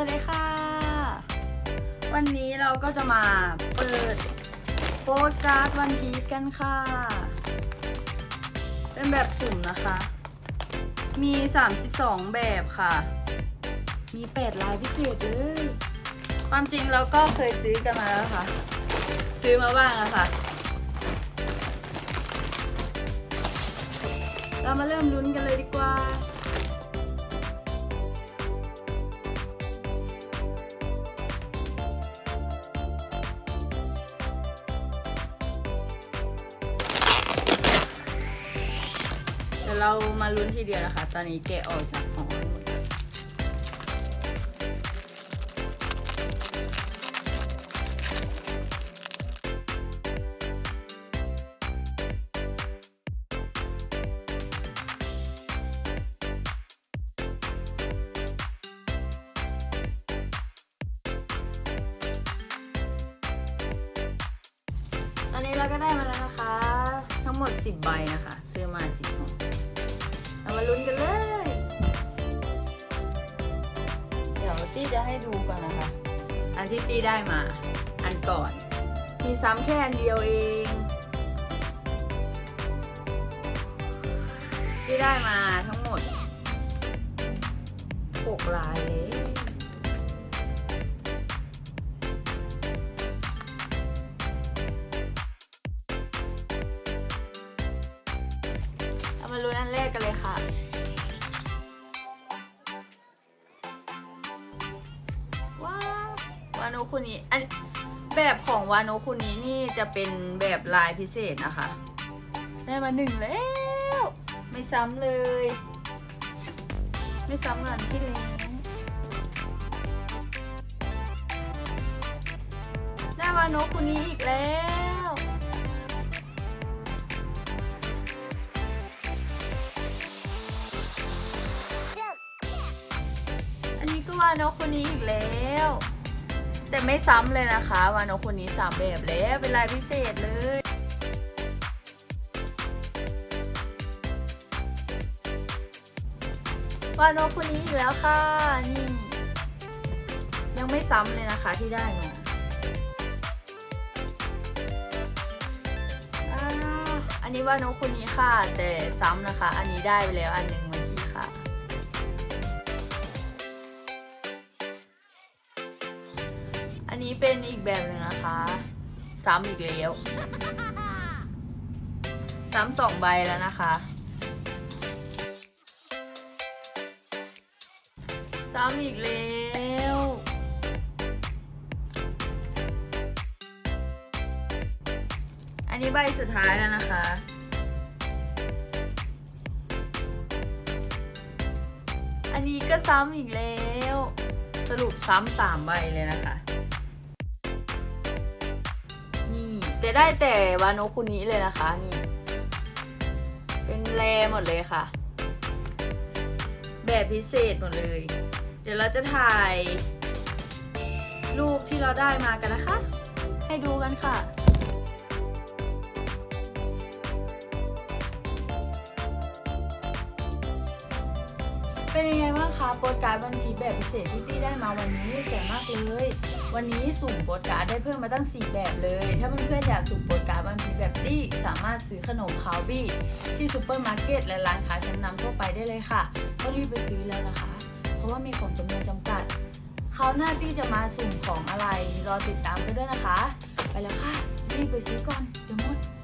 วัสดีค่ะ วันนี้เราก็จะมาเปิดโปสการ์ดวันพีชกันค่ะ เป็นแบบสุ่มนะคะ มี 32 แบบค่ะ มี8ลายพิเศษเลย ความจริงเราก็เคยซื้อกันมาแล้วค่ะ ซื้อมาบ้างอะค่ะ เรามาเริ่มลุ้นกันเลยดีกว่า ยวเรามาลุ้นทีเดียวนะคะ ตอนนี้แกะออกจากห่อให้หมดแล้วตอนนี้เราก็ได้มาแล้วนะคะ ทั้งหมด 10 ใบนะคะ ซื้อมา10ห่อ มาลุ้นกันเลย เดี๋ยวตี้จะให้ดูก่อนนะคะ อันที่ตี้ได้มา อันก่อน มีซ้ำแค่อันเดียวเองที่ได้มาทั้งหมด6ลายเลย มาลุ้นอันแรกกันเลยค่ะ ว้าววาโนคุนี้อันแบบของวาโนคุนี้นี่จะเป็นแบบลายพิเศษนะคะ ได้มาหนึ่งแล้ว ไม่ซ้ำเลย ไม่ซ้ำกันที่แล้วได้วาโนคุนี้อีกแล้ว วานกคนนี้อีกแล้ว แต่ไม่ซ้ำเลยนะคะ วานกคนนี้สามแบบแล้วเป็นลายพิเศษเลยวานกคนนี้อีกแล้วค่ะนี่ ยังไม่ซ้ำเลยนะคะที่ได้มาอันนี้วานกคนนี้ค่ะ แต่ซ้ำนะคะ อันนี้ได้ไปแล้วอันหนึ่ง นนี้เป็นอีกแบบหนึ่งนะคะ ซ้ำอีกแล้ว ซ้ำสองใบแล้วนะคะ ซ้ำอีกแล้วอันนี้ใบสุดท้ายแล้วนะคะอันนี้ก็ซ้ำอีกแล้ว สรุปซ้ำสามใบเลยนะคะ จะได้แต่วาโนะคุนี้เลยนะคะนี่ เป็นแรหมดเลยค่ะ แบบพิเศษหมดเลย เดี๋ยวเราจะถ่าย รูปที่เราได้มากันนะคะ ให้ดูกันค่ะ เป็นยังไงบ้างคะโปรดการ์ดวันพีแบบพิเศษที่ตี้ได้มาวันนี้สวยมากเลย วันนี้สุ่มโปรดการ์ดได้เพิ่มมาตั้ง 4 แบบเลย ถ้าเพื่อนๆอยากสุ่มโปรดการ์ดวันพีแบบตี้สามารถซื้อขนมคาวบี้ที่ซูเปอร์มาร์เก็ตและร้านค้าชั้นนำทั่วไปได้เลยค่ะก็รีบไปซื้อแล้วนะคะ เพราะว่ามีของจำนวนจำกัดคราวหน้าตี้จะมาสุ่มของอะไรรอติดตามกันด้วยนะคะ ไปแล้วค่ะรีบไปซื้อก่อนเดี๋ยวหมด